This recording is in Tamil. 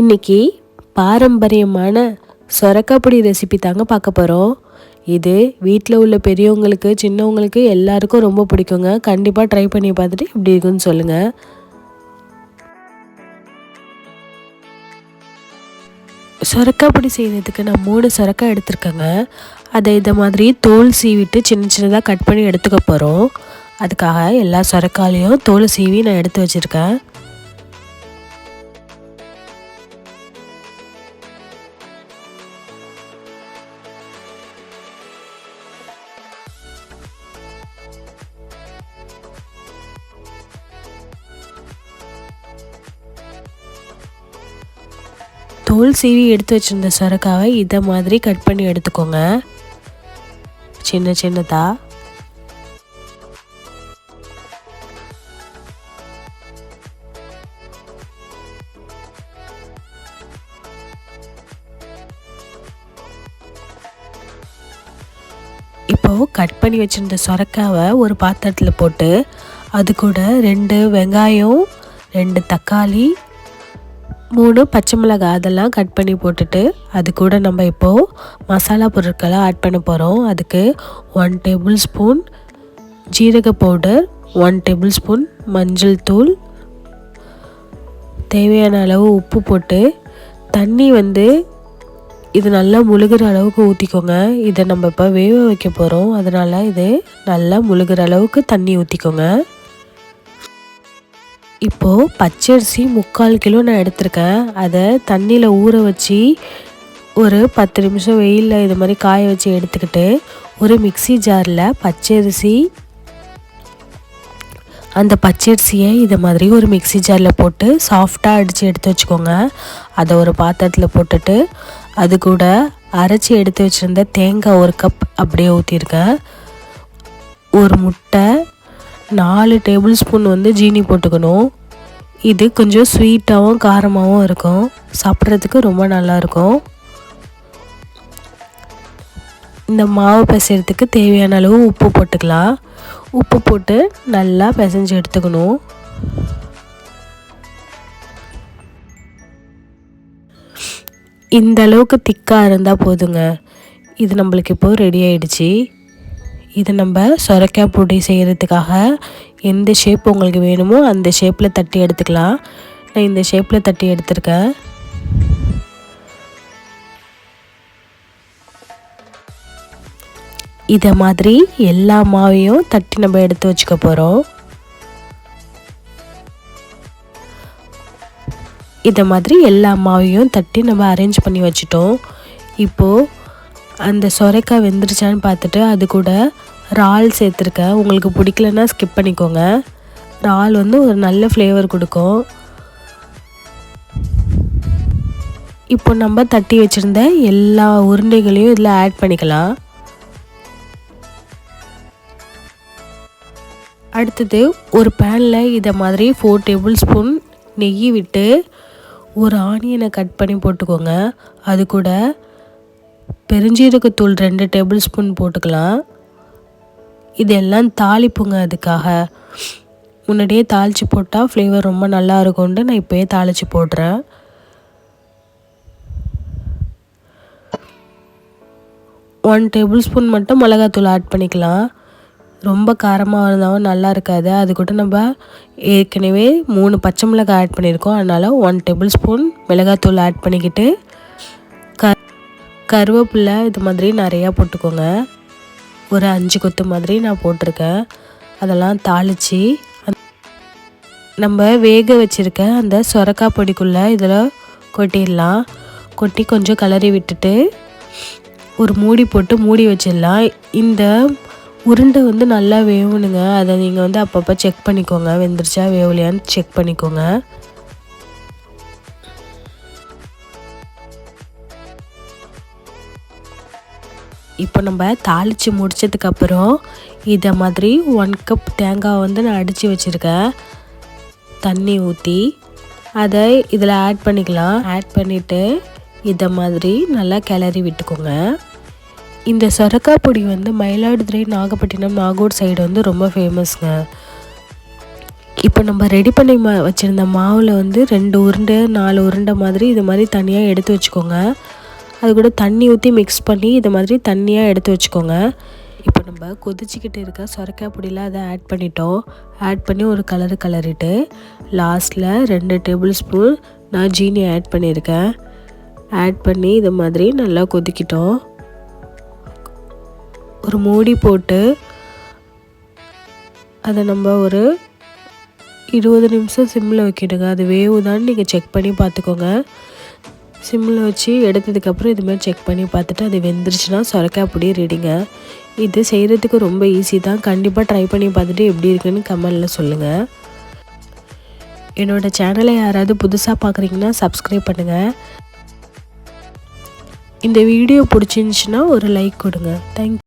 இன்னைக்கு பாரம்பரியமான சொரக்காப்பொடி ரெசிபி தாங்க பார்க்க போகிறோம் இது வீட்டில் உள்ள பெரியவங்களுக்கு சின்னவங்களுக்கு எல்லாருக்கும் ரொம்ப பிடிக்குங்க. கண்டிப்பாக ட்ரை பண்ணி பார்த்துட்டு இப்படி இருக்குன்னு சொல்லுங்கள் சொரக்காப்பொடி செய்கிறதுக்கு நான் மூணு சொரக்காய் எடுத்திருக்கேங்க. அதை இதை மாதிரி தோல் சீவிட்டு சின்ன சின்னதாக கட் பண்ணி எடுத்துக்க போகிறோம் அதுக்காக எல்லா சொரக்காலையும் தோல் சீவி நான் எடுத்து வச்சுருக்கேன். தோல் சீவி எடுத்து வச்சிருந்த சொரக்காவை இதை மாதிரி கட் பண்ணி எடுத்துக்கோங்க. சின்ன சின்னதாக இப்போது கட் பண்ணி வச்சுருந்த சொரக்காவை ஒரு பாத்திரத்தில் போட்டு அது கூட ரெண்டு வெங்காயம் ரெண்டு தக்காளி மூணு பச்சை மிளகாய் அதெல்லாம் கட் பண்ணி போட்டுட்டு அது கூட நம்ம இப்போது மசாலா பொருட்களை ஆட் பண்ண போகிறோம் அதுக்கு ஒன் டேபிள் ஸ்பூன் ஜீரக பவுடர் ஒன் டேபிள் ஸ்பூன் மஞ்சள் தூள் தேவையான அளவு உப்பு போட்டு தண்ணி வந்து இது நல்லா முழுகிற அளவுக்கு ஊற்றிக்கோங்க இதை நம்ம இப்போ வேக வைக்க போகிறோம் அதனால் இது நல்லா முழுகிற அளவுக்கு தண்ணி ஊற்றிக்கோங்க இப்போது பச்சரிசி முக்கால் கிலோ நான் எடுத்திருக்கேன். அதை தண்ணியில் ஊற வச்சு ஒரு பத்து நிமிஷம் வெயிலில் இது மாதிரி காய வச்சு எடுத்துக்கிட்டு ஒரு மிக்சி ஜாரில் பச்சரிசி அந்த பச்சரிசியை இதை மாதிரி ஒரு மிக்சி ஜாரில் போட்டு சாஃப்டாக அடித்து எடுத்து வச்சுக்கோங்க. அதை ஒரு பாத்திரத்தில் போட்டுட்டு அது கூட அரைச்சி எடுத்து வச்சுருந்த தேங்காய் ஒரு கப் அப்படியே ஊற்றிருக்கேன் ஒரு முட்டை நாலு டேபிள் ஸ்பூன் வந்து ஜீனி போட்டுக்கணும். இது கொஞ்சம் ஸ்வீட்டாகவும் காரமாகவும் இருக்கும். சாப்பிட்றதுக்கு ரொம்ப நல்லாயிருக்கும். இந்த மாவு பிசைறதுக்கு தேவையான அளவு உப்பு போட்டுக்கலாம். உப்பு போட்டு நல்லா பிசைஞ்சு எடுத்துக்கணும். இந்த அளவுக்கு திக்காக இருந்தால் போதுங்க. இது நம்மளுக்கு இப்போது ரெடி ஆயிடுச்சு. இது நம்ம சொரக்காய் பொடி செய்கிறதுக்காக எந்த ஷேப் உங்களுக்கு வேணுமோ அந்த ஷேப்பில் தட்டி எடுத்துக்கலாம். நான் இந்த ஷேப்பில் தட்டி எடுத்திருக்கேன். இதை மாதிரி எல்லா மாவையும் தட்டி நம்ம எடுத்து வச்சுக்க போகிறோம் இதை மாதிரி எல்லா மாவையும் தட்டி நம்ம அரேஞ்ச் பண்ணி வச்சிட்டோம். இப்போது அந்த சொரைக்காய் வெந்துருச்சான்னு பார்த்துட்டு அது கூட இறால் சேர்த்துருக்கேன். உங்களுக்கு பிடிக்கலன்னா ஸ்கிப் பண்ணிக்கோங்க. இறால் வந்து ஒரு நல்ல ஃப்ளேவர் கொடுக்கும். இப்போ நம்ம தட்டி வச்சுருந்த எல்லா உருண்டைகளையும் இதில் ஆட் பண்ணிக்கலாம். அடுத்தது ஒரு பேனில் இதை மாதிரி ஃபோர் டேபிள் ஸ்பூன் நெய் விட்டு ஒரு ஆனியனை கட் பண்ணி போட்டுக்கோங்க. அது கூட பெருஞ்சீரகத்தூள் ரெண்டு டேபிள் ஸ்பூன் போட்டுக்கலாம். இதெல்லாம் தாளிப்புங்க அதுக்காக. முன்னாடியே தாளித்து போட்டால் ஃப்ளேவர் ரொம்ப நல்லா இருக்கும்ட்டு நான் இப்போயே தாளித்து போடுறேன். ஒன் டேபிள் ஸ்பூன் மட்டும் மிளகாத்தூள் ஆட் பண்ணிக்கலாம். ரொம்ப காரமாக இருந்தாலும் நல்லா இருக்காது. அது கூட நம்ம ஏற்கனவே மூணு பச்சை மிளகாய் ஆட் பண்ணியிருக்கோம். அதனால் ஒன் டேபிள் ஸ்பூன் மிளகாத்தூள் ஆட் பண்ணிக்கிட்டு கருவேப்பிலை இது மாதிரி நிறையா போட்டுக்கோங்க. ஒரு அஞ்சு கொத்து மாதிரி நான் போட்டிருக்கேன். அதெல்லாம் தாளித்து நம்ம வேக வச்சுருக்க அந்த சொரக்காய் பொடிக்குள்ளே இதில் கொட்டிடலாம். கொட்டி கொஞ்சம் கலரி விட்டுட்டு ஒரு மூடி போட்டு மூடி வச்சிடலாம். இந்த உருண்டை வந்து நல்லா வேகணுங்க அதை நீங்கள் வந்து அப்பப்போ செக் பண்ணிக்கோங்க. வெந்துருச்சா வேவலையான்னு செக் பண்ணிக்கோங்க. இப்போ நம்ம தாளித்து முடித்ததுக்கப்புறம் இதை மாதிரி ஒன் கப் தேங்காய் வந்து நான் அடித்து வச்சுருக்கேன். தண்ணி ஊற்றி அதை இதில் ஆட் பண்ணிக்கலாம். ஆட் பண்ணிவிட்டு இதை மாதிரி நல்லா கிளறி விட்டுக்கோங்க. இந்த சொரக்காய் பொடி வந்து மயிலாடுதுறை நாகப்பட்டினம் நாகூர் சைடு வந்து ரொம்ப ஃபேமஸ்ங்க இப்போ நம்ம ரெடி பண்ணி மா வச்சுருந்த மாவில் வந்து ரெண்டு உருண்டை நாலு உருண்டை மாதிரி இது மாதிரி தனியாக எடுத்து வச்சுக்கோங்க. அது கூட தண்ணி ஊற்றி மிக்ஸ் பண்ணி இது மாதிரி தண்ணியாக எடுத்து வச்சுக்கோங்க. இப்போ நம்ம கொதிச்சிக்கிட்டு இருக்க சொரக்காய் பொடியில் அதை ஆட் பண்ணிட்டோம். ஆட் பண்ணி ஒரு கலரு கலரிட்டு லாஸ்ட்டில் ரெண்டு டேபிள் ஸ்பூன் நான் ஜீனி ஆட் பண்ணியிருக்கேன். ஆட் பண்ணி இது மாதிரி நல்லா கொதிக்கிட்டோம். ஒரு மூடி போட்டு அதை நம்ம ஒரு இருபது நிமிஷம் சிம்மில் வைக்கிடுங்க. அது வேவுதான்னு நீங்கள் செக் பண்ணி பார்த்துக்கோங்க. சிம்மில் வச்சு எடுத்ததுக்கப்புறம் இதுமாதிரி செக் பண்ணி பார்த்துட்டு அது வெந்துருச்சுன்னா சொரக்காய் பொடி ரெடிங்க. இது செய்கிறதுக்கு ரொம்ப ஈஸி தான். கண்டிப்பாக ட்ரை பண்ணி பார்த்துட்டு எப்படி இருக்குன்னு கமெண்டில் சொல்லுங்கள் என்னோடய சேனலை யாராவது புதுசாக பார்க்குறீங்கன்னா சப்ஸ்கிரைப் பண்ணுங்கள் இந்த வீடியோ பிடிச்சிருந்துச்சின்னா ஒரு லைக் கொடுங்க. தேங்க்